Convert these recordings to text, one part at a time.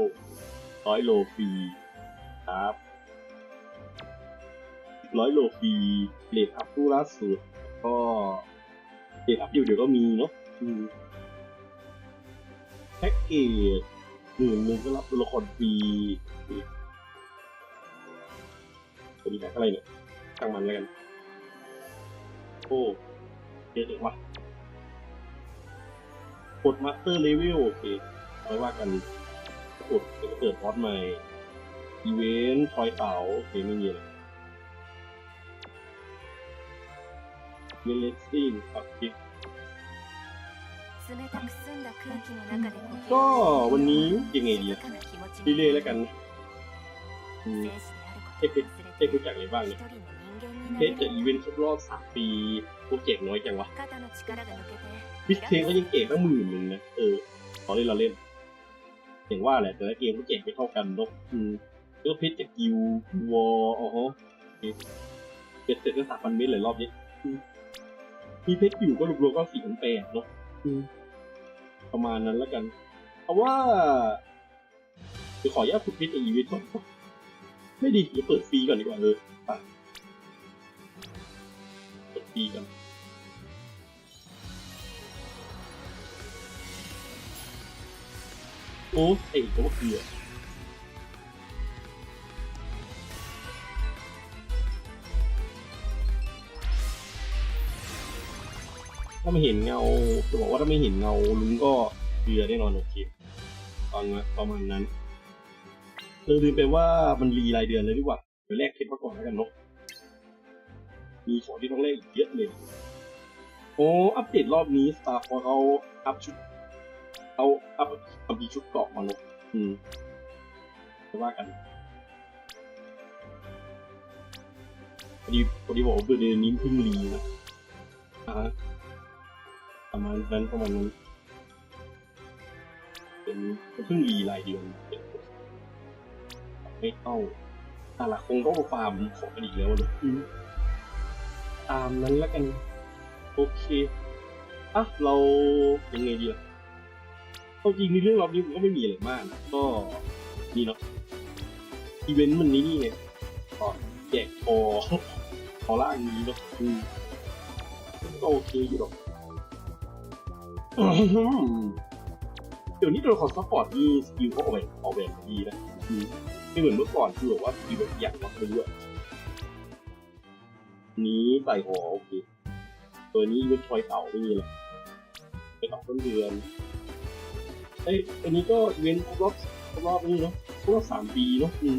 อ้ร้อยโลฟรีครับร้อยโลฟรีเลทอัพผู้ล่าสุด ก็เลทอัพอยู่เดี๋ยวก็มีเนาะแพ็กเกจหมื่นหนึ่งก็รับตัวละครฟรีตัวนี้แพ็กอะไรเนี่ยช่างมันแล้วกัน โอ้เยอะจังวะกดมาสเตอร์เลเวลโอเคเอาไว้ว่ากันุดก็เกิดบอสใหม่ อีเวนต์ทอยเตาเห็นไม่มีเลยเวลเลสซี่ปักกิ๊กก็วันนี้ยังไงดีอะซีเรียแล้วกันเทคเทครู้จักอะไรบ้างเนี่ยเทคจะอีเวนต์ครบรอบสามปีโปรเจกต์น้อยจังวะพิสเทคก็ยังเก่งตั้งหมื่นหนึ่งนะ เออขอเล่นเราเล่น อย่างว่าแหละแต่ละเกมก็เก่งไม่เท่ากันเนกอืมก็เพชรจากกิววอลอ๋อฮะเป็นเสร็จก็สามพันเมตรเลยรอบนี้มีเพชรอยู่ก็รวมๆก็สี่พันแปดเนาะอืมประมาณนั้นแล้วกันเพราะว่าจะขออนุญาตคุณเพชรจากอีวนต์ก่อนไม่ดีเดี๋ยวเปิดฟรีก่อนดีกว่าเออไปเปิดฟรีก่อน โอ้ไอ้ตัวเกือถ้าไม่เห็นเงาจะบอกว่าถ้าไม่เห็นเงาลุงก็เกลือแน่นอนโอเคฟังนประมาณนั้นเออลืมไปว่ามันรีรายเดือนเลยดีกว่าเดี๋ยวแลกเพชรมาก่อนแล้วกันเนาะมีของที่ต้องแลกอีกเยอะเลยโอ้อัปเดตรอบนี้ Star Fox เขาอัพชุด เอาเอาเอามีชุดเกราะมาลงอืมจะว่ากันพอดีพอดีบอกว่าเดือนนี้เพิ่งรีนะอ่าฮะประมาณนั้นประมาณนั้นเป็นเพิ่งรีรายเดือนไม่เข้าแต่ละคงต้องฟาร์มของกันอีกแล้วเลยอืมตามนั้นแล้วกัน โอเค อะ เรายังไงดีล่ะ เอาจริงในเรื่องรอบนี้ผมก็ไม่มีอะไรมากนะก็นี่เนาะอีเวนต์มันนี้นี่ไงก็แจกคอคอล่างนี้เนาะอืมก็โอเคอยู่หรอกเดี๋ยวนี้ตัวละครซัพพอร์ตนี่สกิลเขาออกแบบออกแบบดีนะอืมไม่เหมือนเมื่อก่อนคือแบบว่าสกิลแบบอยางวะไม่รู้อะนี้ใส่หัวโอเค ตัวนี้ยุทธชอยเต่าไม่มีเลยไปต่อต้นเดือน เอ้ยอันนี้ก็เวนครบรอบครบรอบนี้เนาะครบรอบสามปีเนาะอืม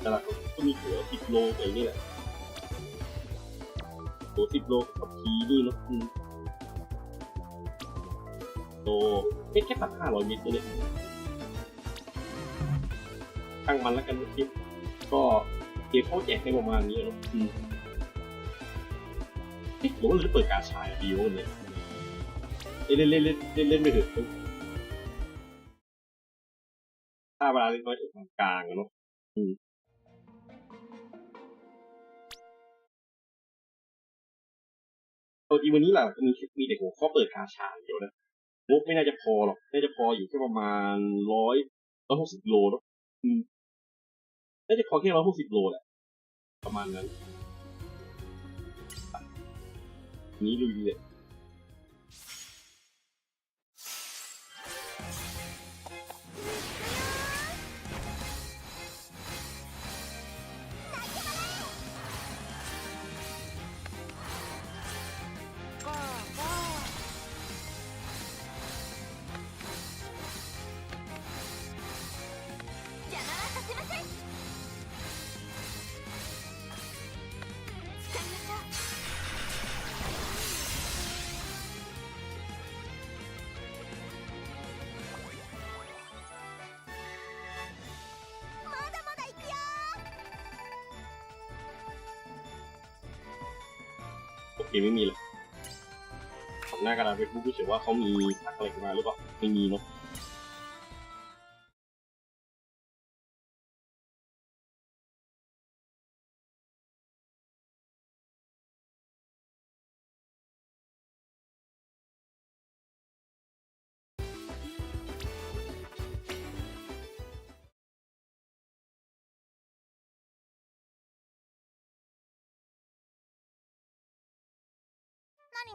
แต่ละก็มีตัวสิบโลอะไรนี่แหละตัวสิบโลกับทีนี่เนาะอืมโตแค่แค่ตัดห้าร้อยเมตรเนี่ยตั้งมันแล้วกันนะคิดก็เกมเขาแจกให้ประมาณนี้เนาะอืมเอ๊ะหรือว่าเราจะเปิดการฉายดีวะเนี่ยเล่นเล่นเล่นเล่นเล่นไปเถอะ เวลาเล่นน้อยกกลางอะเนาะอืมตัวจริงวันนี้แหละมีมีแต่หัวข้อเปิดคาชาเดียวนะงบไม่น่าจะพอหรอก น่าจะพออยู่แค่ประมาณร้อยร้อยหกสิบโลเนาะอืมน่าจะพอแค่ร้อยหกสิบโลแหละ ประมาณนั้นอะนี้ลุยเลย เคไม่มีเลยหน้ากระดาษเฟซบุ๊กรู้สึกว่าเขามีพักอะไรมาหรือเปล่าไม่มีเนาะ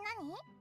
何？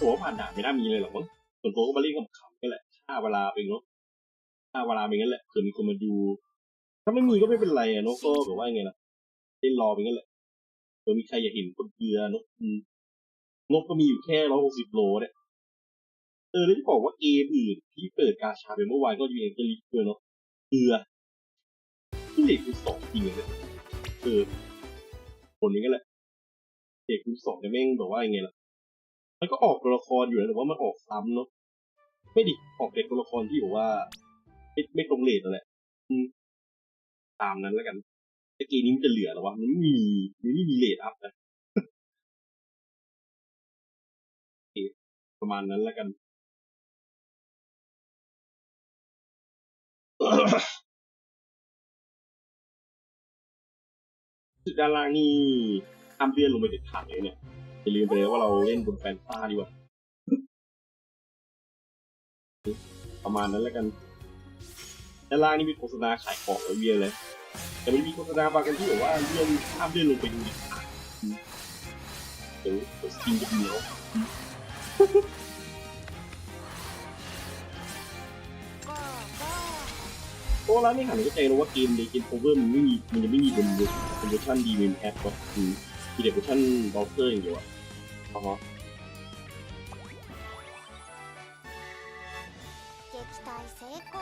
ตัวผ่านด่านไม่น่ามีเลยหรอกมั้งส่วนตัวก็มาเล่นกับขำนี่แหละฆ่าเวลาไปเนาะฆ่าเวลาไปงั้นแหละเผื่อมีคนมาดู ถ้าไม่มีก็ไม่เป็นไรอะเนาะก็แบบว่าไงล่ะเล่นรอไปงั้นแหละเผื่อมีใครอยากเห็นคนเกลือเนาะงบก็มีอยู่แค่ร้อยหกสิบโลเนี่ยเออแล้วที่บอกว่าเกมอื่นที่เปิดกาชาไปเมื่อวานก็อยู่ในเกลิฟด้วยเนาะเกลือที่เหล็กคือสองจริงเลยเออคนนี้ก็แหละเด็กคือสองจะแม่งแบบว่าไงล่ะ มันก็ออกตัวละครอยู่นะแต่ว่ามันออกซ้ำเนาะไม่ดิออกเด็กตัวละครที่บอกว่า ไม่ไม่ตรงเลทนั่นแหละตามนั้นแล้วกันต่เกมนี้มันจะเหลือหรอวะมันไม่มีมันไม่มีเลทอัพนะประมาณนั้นแล้วกันจุดด้านล่างนี่ห้ามเลื่อนลงไปเด็ดขาดเลยเนี่ย อย่าลืมไปเลยว่าเราเล่นบนแฟนต้าดีกว่า ประมาณนั้นแล้วกันด้านล่างนี่มีโฆษณาขายของไว้เวียนเลย แต่มันมีโฆษณาบางกันที่แบบว่าเลื่อนห้ามเลื่อนลงไปดูดิเดี๋ยวสกินจะเหนียวゴーゴーเพราะว่าร้านนี้หันก็ใจนะว่าเกมในเกมโอเวอร์มันไม่มีมันยังไม่มีบนบนบนเวอร์ชันดีเมนแอปก็คือ 一点不像老师一，好？成功。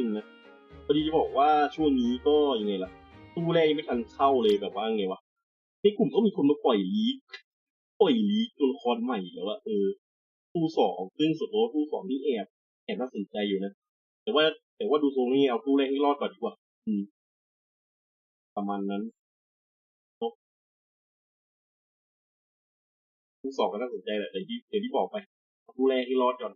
นึ่งนะพอดีจะบอกว่าช่วงนี้ก็ยังไงล่ะตู้แรกยังไม่ทันเข้าเลยแบบว่าไงวะในกลุ่มก็มีคนมาปล่อยลีกปล่อยลีกตัวละครใหม่แล้วอะเออตู้สองซึ่งส่วนตัวตู้สองนี่แอบแอบน่าสนใจอยู่นะแต่ว่าแต่ว่าดูทรงนี่เอาตู้แรกให้รอดก่อนดีกว่าอืม ประมาณนั้นตู้สองก็น่าสนใจแหละแต่ที่เดี๋ยวที่บอกไปตู้แรกให้รอดก่อน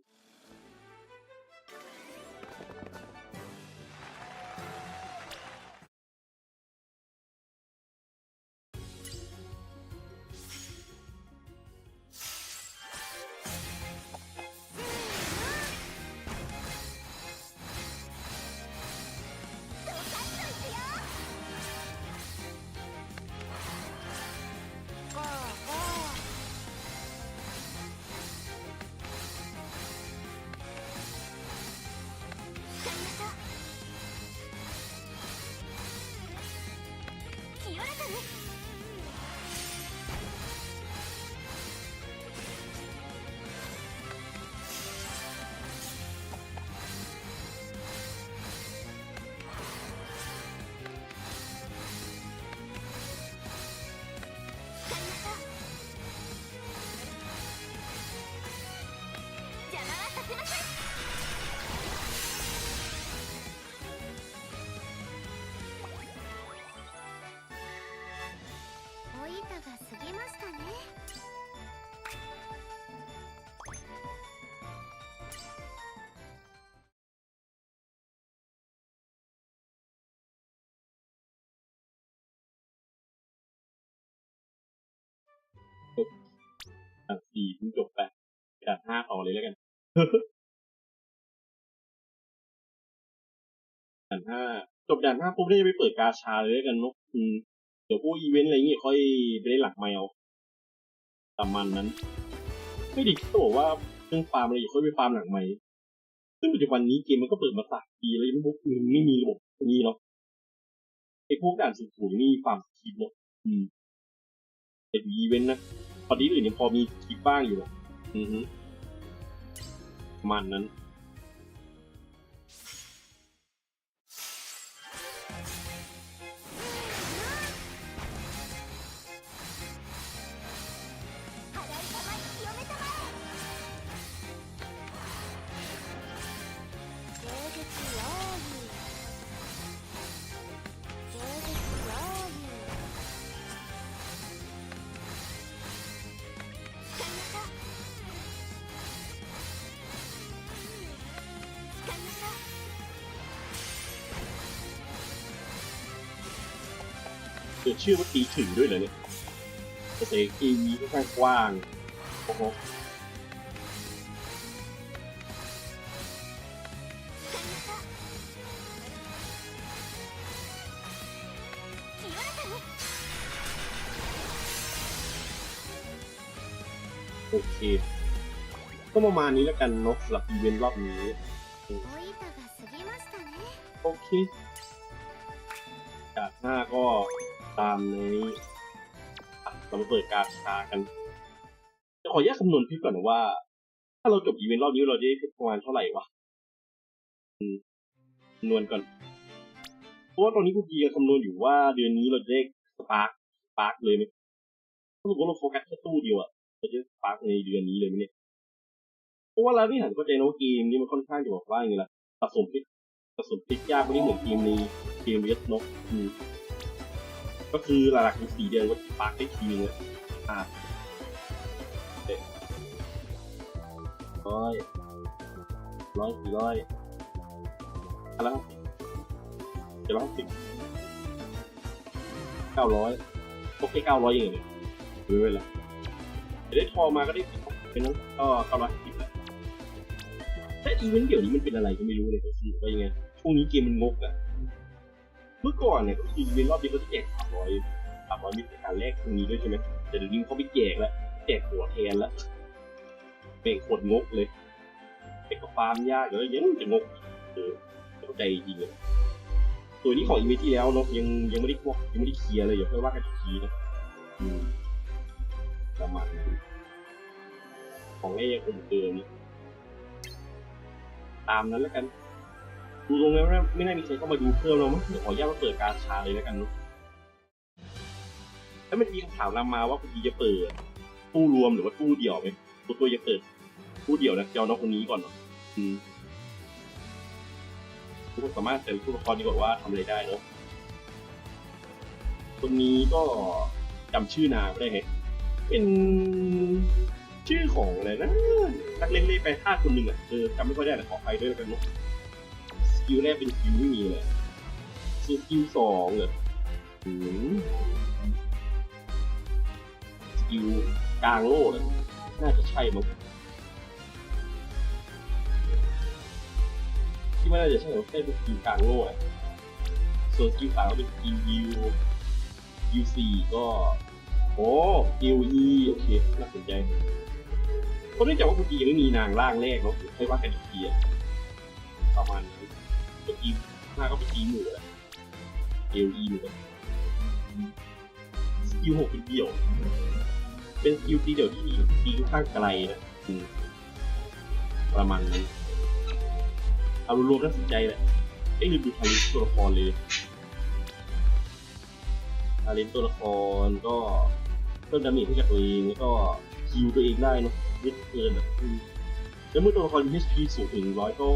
ด่านสี่เพิ่งจบไปด่านห้าต่อเลยแล้วกันด่านห้าจบด่านห้าปุ๊บได้ไปเปิดกาชาเลยแล้วกันเนกอืมเดี๋ยวพวกอีเวนต์อะไรอย่างเงี้ยค่อยไปได้หลักไมล์เอาตามมันนั้น ไม่ดีก็บอกว่าเรื่องฟาร์มอะไรอย่าค่อยไปฟาร์มหลังไมล์ซึ่งปัจจุบันนี้เกมมันก็เปิดมาสามปีแล้วยังพวกมันไม่มีระบบนี้เนาะไอ้พวกด่านสูงๆนี่ฟาร์มคลิปเนาะอืมแต่ดูอีเวนต์นะ พอดีอื่นยังพอมีคลิปบ้างอยู่อือฮึมันนั้น ชื่อว่าตีถึงด้วยเหรอเนี่ยเกษตรทีวีค่อนข้างกว้างโอ้โหโอเคก็ประมาณนี้แล้วกันเนาะสำหรับอีเวนต์รอบนี้ โอเคจากหน้าก็ ตามนี้เรามเปิดการชากันจะขอแยกคำนวณพิก่อนว่า ถ้าเราจบอีเวนต์รอบนี้เราได้ประมาณเท่าไหร่วะคำนวณก่อน เพราะว่าตอนนี้กูกีคำนวณอยู่ว่าเดือนนี้เราจะได้สปาร์คสปาร์คเลยไหมถ้าสมมติเราโฟกัสแค่ตู้เดียวอะเราจะสปาร์คในเดือนนี้เลยไหมเนี่ย เพราะว่าเราที่หันเข้าใจนะว่าเกมนี้มันค่อนข้างจะบอกว่าอย่างไงล่ะสะสมพิษสะสมพิษยากไม่ได้เหมือนเกมในเกมเรียสนกอืม ก็คือหลักๆคือสี่เดือนก็สปาร์คได้ทีนึงเลยอ่าเด็ดร้อยร้อยสี่ร้อยอะไรแล้วเจ็ดร้อยหกสิบเก้าร้อยโอเคเก้าร้อยเองเลยไม่เป็นไรเดี๋ยวได้ทองมาก็ได้เป็นนั้นก็เก้าร้อยสิบและแต่อีเวนต์เดี๋ยวนี้มันเป็นอะไรก็ไม่รู้เลยก็คือว่ายังไงช่วงนี้เกมมันงกอะ เมื่อก่อนเนี่ยก็คืออีเวนต์รอบนี้ก็จะแจกสามร้อยสามร้อยมิตรการแรกตรงนี้ด้วยใช่ไหมแต่เดี๋ยวนี้เขาไม่แจกแล้วแจกหัวแทนแล้วเป็นขวดงกเลยเด็กก็ฟาร์มยากแล้วยังจะงกเออเข้าใจจริงเลยตัวนี้ของอีเวนต์ที่แล้วเนาะยังยังไม่ได้พวกยังไม่ได้เคลียร์เลยเดี๋ยวค่อว่ากันอีกทีนะอืมประมาณนั้ของเล่ยังคงเดิมตามนั้นแล้วกัน ดูตรงแล้วนะไม่น่ามีใครเข้ามาดูเพิ่มแล้วมั้งเดี๋ยวขออนุญาตมาเปิดการชาเลยแล้วกันเนาะแล้วมันมีคำถามนำมาว่าคุณจะเปิดตู้รวมหรือว่าตู้เดี่ยวไหมตัวตัวจะเปิดตู้เดี่ยวนะจะเอาน้องคนนี้ก่อนเนาะอืมทุกคนสามารถแต่ผู้ละครดีกว่าว่าทำอะไรได้เนาะคนนี้ก็จำชื่อนางไม่ได้ไงเป็นชื่อของอะไรนะนักเล่นเล่นไปท่าคนหนึ่งอะเออจำไม่ค่อยได้แต่ขอไปด้วยแล้วกันเนาะ สกิลแรกเป็นสกิลไม่มีเลยสกิลสองเหรอหืมสกิลกลางโลกน่าจะใช่มั้งที่ว่าน่าจะใช่ว่าใช่เป็นสกิลกลางโลกส่วนสกิลสามก็เป็นสกิลยูยูสี่ก็โอ้สกิลอีโอเคน่าสนใจเพราะเนื่องจากว่าคุณจียังไม่มีนางร่างแรกเนาะค่อยว่ากันอีกทีอะประมาณนั้ นสกิลห้าก็เป็นกีหมู่แหละเอลอีหมู่สกิลหกเป็นเดี่ยว เป็นสกิลตีเดี่ยวที่ตีค่อนข้างไกลนะประมาณนั้นเอารวมๆน่าสนใจแหละไอ้ยลืมดูทารินตัวละครเลยทารินตัวละครก็เพิ่มดาเมจให้กับตัวเองแล้วก็คิวตัวเองได้เนาะเยอะเกินอะอืมแล้วเมื่อตัวละครมี HP สูงถึงร้อยก็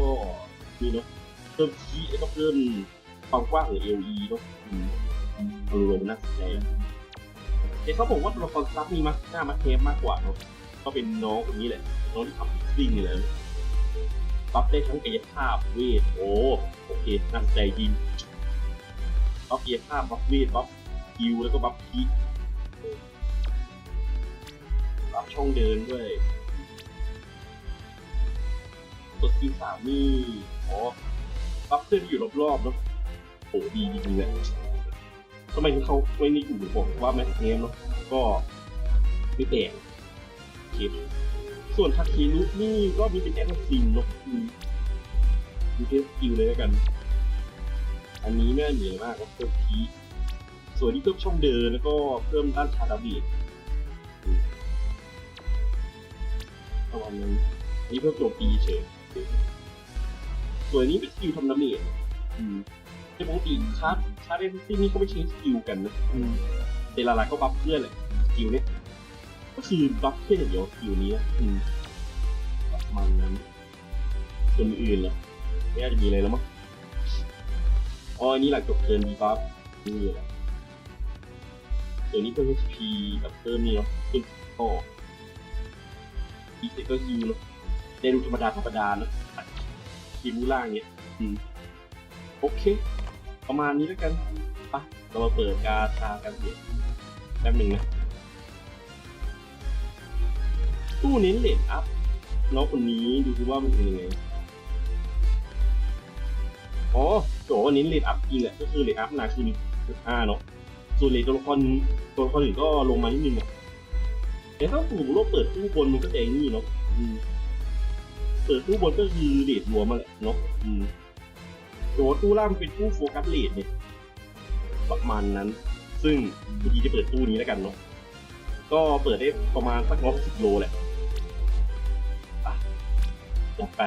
นี่เนาะ พิ่มคีแล้วก็เพิ่มความกว้างของ LE เนาะอืมอารมณ์น่าสนใจอะแต่เขาบอกว่าตัวละครซับมีมักหน้ามักเทปมากกว่าเนาะก็เป็นน้องคนนี้แหละน้องที่ขับซิ่งนี่แหละบัฟได้ทั้งกายภาพเวทโอ้โอเคน่าสนใจจริงบัฟกายภาพบัฟเวทบัฟคิวแล้วก็บัฟคีบัฟช่องเดินด้วยตัวสกิลสามนี่อ๋อ รับเพื่อนที่อยู่รอบๆเนาะโหดีจริงๆเลยทำไมถึงเขาไม่นี่อยู่บอกว่าแม็กเนมเนาะก็ไม่แปลกโอเคส่วนทาเคลุนี่ก็มีเป็นแอสซินเนาะอืมดูเทสกิลเลยแล้วกัน อันนี้ไม่เหนื่อยมากก็เพิ่มทีส่วนนี้เพิ่มช่องเดินแล้วก็เพิ่มด้านชาดาเมจอืมประมาณนั้นนนี้เพิ่มโจมตีเฉย ส่วนอันนี้เป็นสกิลทำดาเมจอืมแต่ปกติชาร์จชาร์จเอฟซีนี่เขาไม่ใช้สกิลกันนะอืมแต่หลายๆก็บัฟเพื่อนแหละสกิลเนี้ยก็คือบัฟเพื่อนอย่างเดียวสกิลนี้นะอืมประมาณนั้นส่วนอื่นๆล่ะไม่น่าจะมีอะไรแล้วมั้งอ๋ออันนี้หลังจบเทิร์นดีบัฟนี่แหละตัวนี้เพิ่ม HP กับเพิ่มนี่เนาะเพิ่มก็อีเซก็ฮิวเนาะได้ดูธรรมดาธรรมดานะ ทีมล่างเนี้ยอืมโอเค ประมาณนี้แล้วกันไปะเรามาเปิดกาชากันเดี๋ยวแป๊บหนึ่งนะ ตู้เน้นเลทอัพน้องคนนี้ดูซิว่ามันเป็นยังไงอ๋อโจอันนี้เลดอัพจริงแหละก็คือเลดอัพนาคือห้าเนาะส่วนเลดตัวละครตัวละครอื่นก็ลงมานิดนึงอะแต่ถ้าสมมติว่าเปิดตู้บนมันก็จะอย่างนี้เนาะ อืมเปิดตู้บนก็คือเลดรวมมาแหละเนาะอืมตัวตู้ล่างเป็นตู้โฟกัสเลดเนี่ยประมาณนั้น ซึ่งวันทีจะเปิดตู้นี้แล้วกันเนาะก็เปิดได้ประมาณสักงบสิบโลแหละอะจัดไป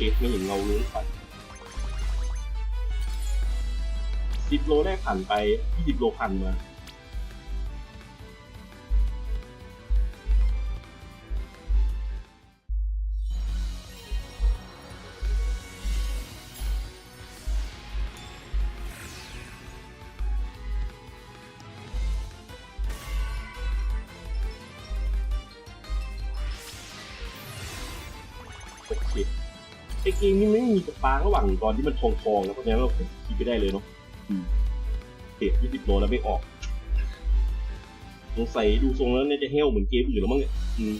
เคไม่เห็นเงาลุ้งไปสิบโลแรกผ่านไปยี่สิบโลผ่านมา มนี้ไม่มีสปาร์กระหว่างตอนที่มันทองทองๆแล้วเพราะฉะนั้นเราคิดไปได้เลยเนาะอืมเตะยี่สิบโลแล้วไม่ออกสงสัยดูทรงแล้วน่าจะเฮลเหมือนเกมอื่นแล้วมั้งเนี่ยอืม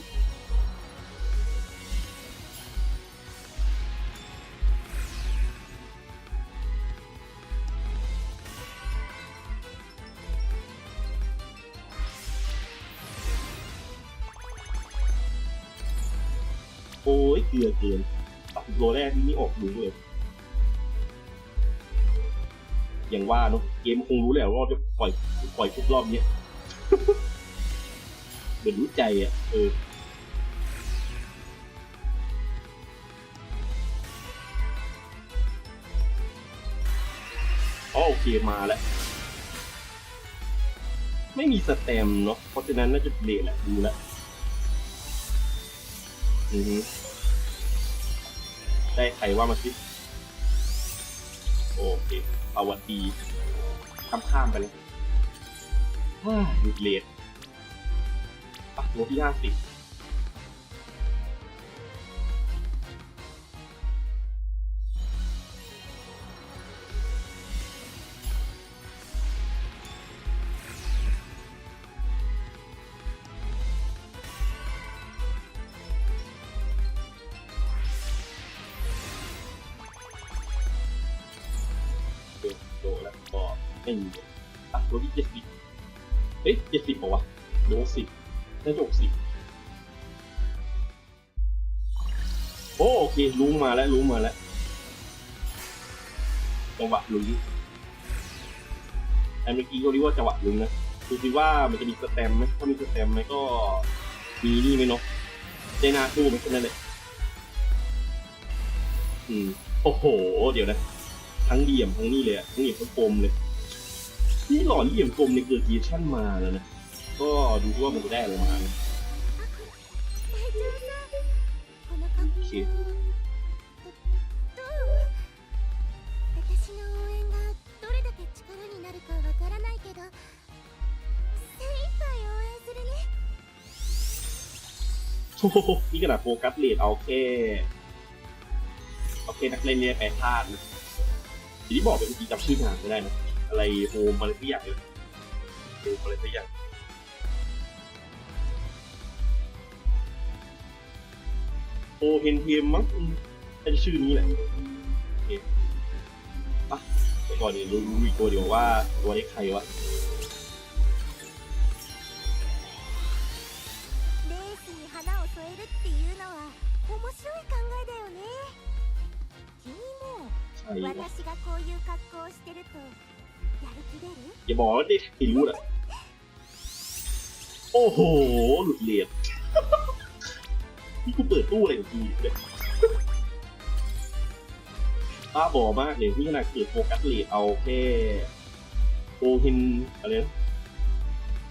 โอ้ยเกลือเกิน ตัดโลแรกนี่นี่ออกดูเลยอย่างว่าเนาะเกมคงรู้แหละว่าจะปล่อยปล่อยทุกรอบเนี้ยเหมือนรู้ใจอะ เอออ๋อโอเคมาแล้ว ไม่มีสแตมเนาะเพราะฉะนั้นน่าจะเลทแหละดูแล้วอือ ได้ใครว่ามาสิโอเคสวันดีข้ามข้ามไปเลยฮ่าหยุดเลดปักโลที่ห้าสิบ ก็ไม่มีปักโลที่เจ็ดสิบเอ๊ะเจ็ดสิบป่าวะหรือหกสิบน่าจะหกสิบโอ้โอเคลุงมาแล้วลุงมาแล้วจังหวะลุงอันเมื่อกี้ก็เรียกว่าจังหวะลุงนะดูสิว่ามันจะมีสแตมไหมถ้ามีสแตมไหมก็มีนี่ไหมเนาะได้นาตู้ไหมแค่นั้นแหละอืมโอ้โห เดี๋ยวนะ ทั้งเหลี่ยมทั้งนี่เลยอะทั้งเหลี่ยมทั้งกลมเลย ที่หล่อเหลี่ยมกลมในเกิดเวอร์ชั่นมาแล้วนะ ก็ดูว่ามันจะได้อะไรมาโอเคโอ้โหนี่ขนาดโฟกัสเลดเอาแค่เอเคนักเล่นเนี่ยไปพลาดนะที่บอกเป็นทีจับชื่องานไม่ได้นะ อะไรโฮมอะไรสักอย่างเลยโฮมอะไรสักอย่างโอเฮนเทมมั้งอืมน่าจะชื่อนี้แหละโอเคปะเดี๋ยวก่อนเดี๋ยวรู้รู้อีกตัวเดียวว่าตัวนี้ใครวะ レースに花を添えるっていうのは面白い考えだよね君も ใช่วะ 私がこういう格好をしてるとやる気出る อย่าบอกว่าได้ใครรู้แหละโอ้โห หลุดเหรียญนี่กูเปิดตู้อะไรของกูเนี่ยบ้าบอมากเลยที่ขนาดเกิดโฟกัสเหลดเอาแค่โอเฮนอะไรนะ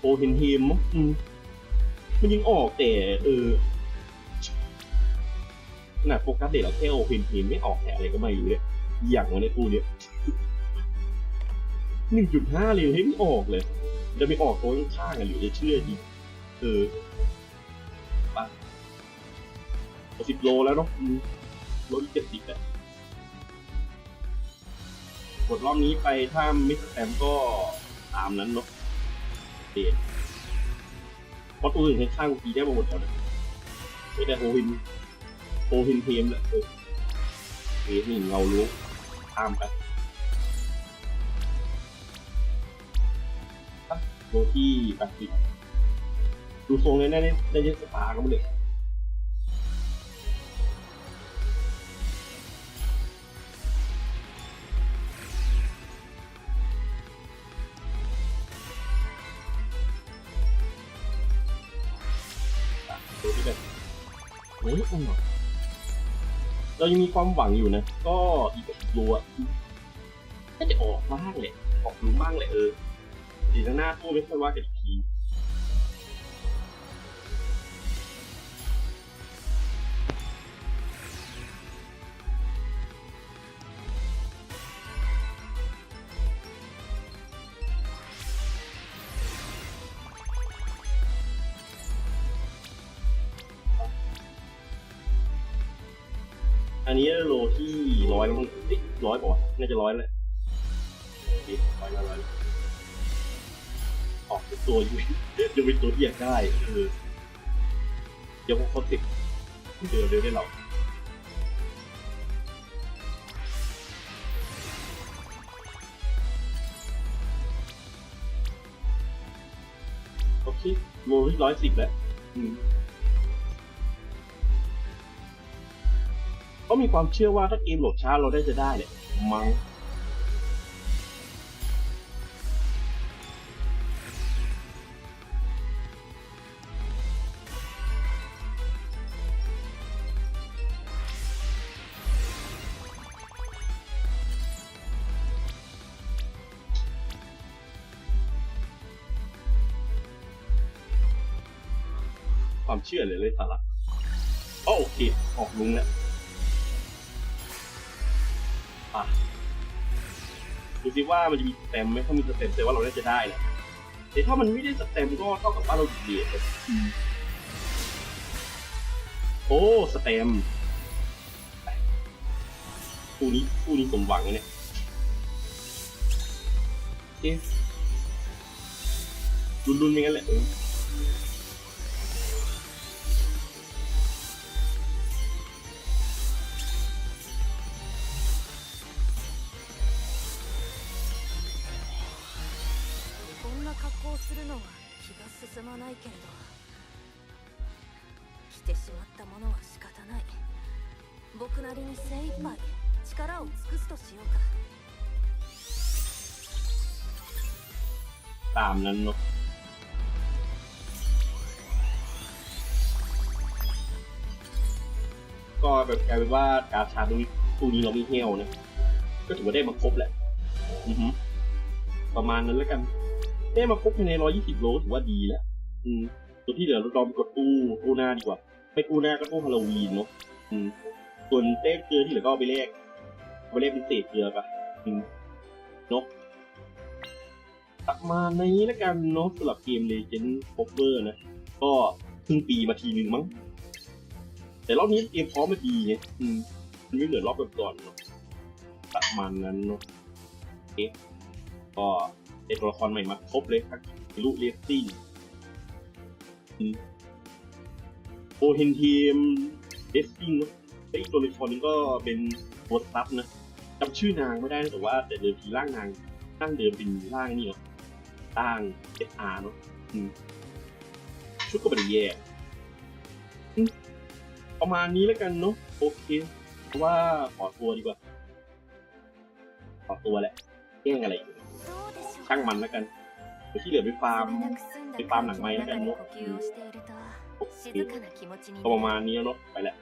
โอเฮนเฮมมั้งอืมมันยังออกแต่เออขนาดโฟกัสเลดเอาแค่โอเฮนเฮมไม่ออกแต่อะไรก็ไม่รู้เนี่ยอย่างวะในตู้เนี้ย หนึ่งจุดห้าเลยให้ไม่ออกเลย จะไม่ออกตัวข้างๆกันหรือจะเชื่อจริงเออไปสิบโลแล้วเนาะโลที่เจ็ดสิบอะกดรอบนี้ไปถ้ามิสแตมก็ตามนั้นเนาะเดทเพราะตัวอื่นข้างๆกูตีได้มาหมดแล้วนะไม่ได้โฮฮินโฮฮินเทมแหละเออเฮ้ยนี่เรารู้ตามไป โดยที่แปดสิบดูทรงเลยน่าได้ได้เยอะสตาร์ก็ไม่เลยอะดูที่แบบโอ้ยอืมเรายังมีความหวังอยู่นะ ก็อีกแบบรัวน่าจะออกบ้างแหละออกรู้บ้างแหละเออ ดีข้างหน้าตู้ไม่ค่อยว่ากันอีกทีอันนี้โลที่ร้อยแล้วมั้งเอ๊ะร้อยป่ะน่าจะร้อยแล้ว ตัวยูยังเป็นตัวที่อยากได้เออเดี๋ยวพอเขาติดเดี๋ยวเดี๋ยวได้เราโอเคโลที่ร้อยสิบแล้วอืมเขามีความเชื่อว่าถ้าเกมโหลดช้าเราได้จะได้เนี่ยมั้ง ความเชื่อเลยเลยสาระอ๋อโอเค ออกลุงแล้วอะดูสิว่ามันจะมีสแตมป์ไหมถ้ามีสแตมป์แสดงว่าเราน่าจะได้แหละแต่ถ้ามันไม่ได้สแตมป์ก็เท่ากับว่าเราเดียดเลยโอ้สแตมป์คู่นี้คู่นี้สมหวังเลยเนี่ยโอเครุนๆไม่งั้นแหละ するのは気が進まないけれど来てしまったものは仕方ない僕なりに精一杯力を尽くすとしようか ตามนั้นเนาะก็แบบกลายเป็นว่าการชาร์จตู้นี้เราไม่เหี้ยวนะ ก็ถือว่าได้มาครบแหละ อือฮึประมาณนั้นแล้วกัน ได้มาครบภายในร้อยยี่สิบโลถือว่าดีแล้วอืมส่วนที่เหลือเราลองกดตู้ตู้หน้าดีกว่าไม่ตู้หน้าก็ตู้ฮาโลวีนเนาะอืมส่วนเต้เกลือที่เหลือก็เอาไปแลกเอาไปแลกเป็นเศษเกลือปะอืมเนาะประมาณนี้แล้วกันเนาะสำหรับเกม Legend Cover นะ ก็ครึ่งปีมาทีนึงมั้ง แต่รอบนี้เตรียมพร้อมมาดีไงอืมมันไม่เหมือรอบก่อนๆเนาะประมาณนั้นเนาะโอเคก็ ได้ตัวละครใหม่มาครบเลยครับลูเลียซี่โอเฮนทีมเดสซิ่งเนาะไอตัวละครนี้ก็เป็นบทซับนะจำชื่อนางไม่ได้แต่ว่า แต่เดิมทีร่างนางนั่งเดิมเป็นร่างนี่เนาะต่างเอสอาร์เนาะชุดก็เป็นแย่ประมาณนี้แล้วกันเนาะโอเคเพราะว่าขอตัวดีกว่าขอตัวแหละแย่งอะไรอยู่ ช่างมันแล้วกันเที่เหลือไปฟาร์มไปฟาร์มหนังไม้แล้วกันเนาะก็ประมาณนี้เนาะไปแล้ว